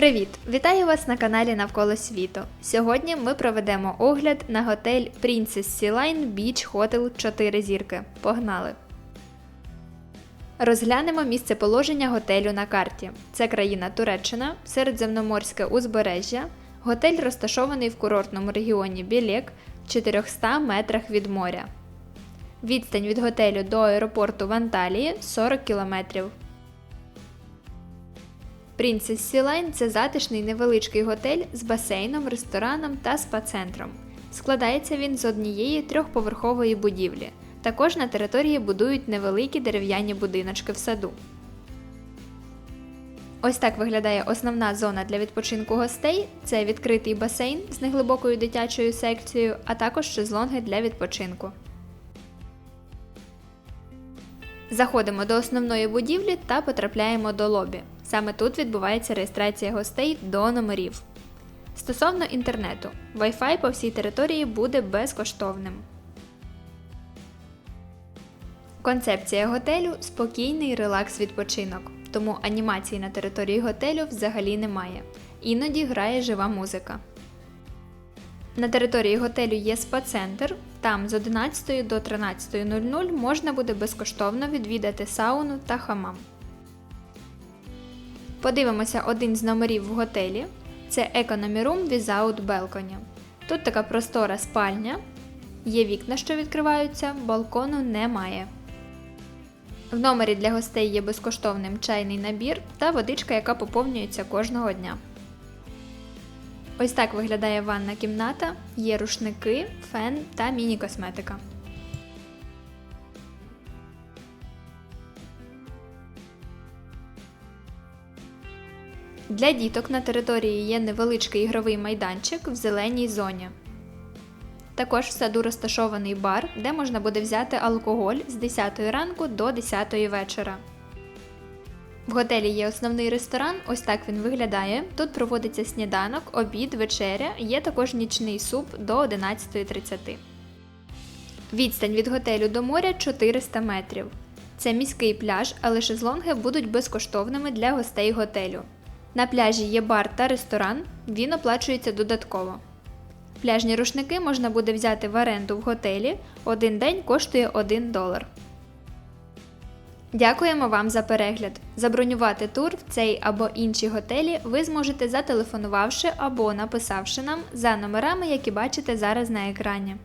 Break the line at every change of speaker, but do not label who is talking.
Привіт! Вітаю вас на каналі Навколо світу. Сьогодні ми проведемо огляд на готель Princess Sea Line Beach Hotel 4 зірки. Погнали! Розглянемо місцеположення готелю на карті. Це країна Туреччина, Середземноморське узбережжя. Готель розташований в курортному регіоні Білек в 400 метрах від моря. Відстань від готелю до аеропорту в Анталії 40 кілометрів. Princess Line – це затишний невеличкий готель з басейном, рестораном та спа-центром. Складається він з однієї трьохповерхової будівлі. Також на території будують невеликі дерев'яні будиночки в саду. Ось так виглядає основна зона для відпочинку гостей. Це відкритий басейн з неглибокою дитячою секцією, а також шезлонги для відпочинку. Заходимо до основної будівлі та потрапляємо до лобі. Саме тут відбувається реєстрація гостей до номерів. Стосовно інтернету, Wi-Fi по всій території буде безкоштовним. Концепція готелю спокійний релакс відпочинок, тому анімації на території готелю взагалі немає. Іноді грає жива музика. На території готелю є спа-центр. Там з 11 до 13.00 можна буде безкоштовно відвідати сауну та хамам. Подивимося один з номерів в готелі. Це Economy Room Without Balcony. Тут така простора спальня. Є вікна, що відкриваються, балкону немає. В номері для гостей є безкоштовним чайний набір та водичка, яка поповнюється кожного дня. Ось так виглядає ванна кімната, є рушники, фен та міні-косметика. Для діток на території є невеличкий ігровий майданчик в зеленій зоні. Також в саду розташований бар, де можна буде взяти алкоголь з 10 ранку до 10 вечора. В готелі є основний ресторан, ось так він виглядає. Тут проводиться сніданок, обід, вечеря, є також нічний суп до 11.30. Відстань від готелю до моря 400 метрів. Це міський пляж, але шезлонги будуть безкоштовними для гостей готелю. На пляжі є бар та ресторан, він оплачується додатково. Пляжні рушники можна буде взяти в оренду в готелі. Один день коштує 1 долар. Дякуємо вам за перегляд. Забронювати тур в цей або інші готелі ви зможете зателефонувавши або написавши нам за номерами, які бачите зараз на екрані.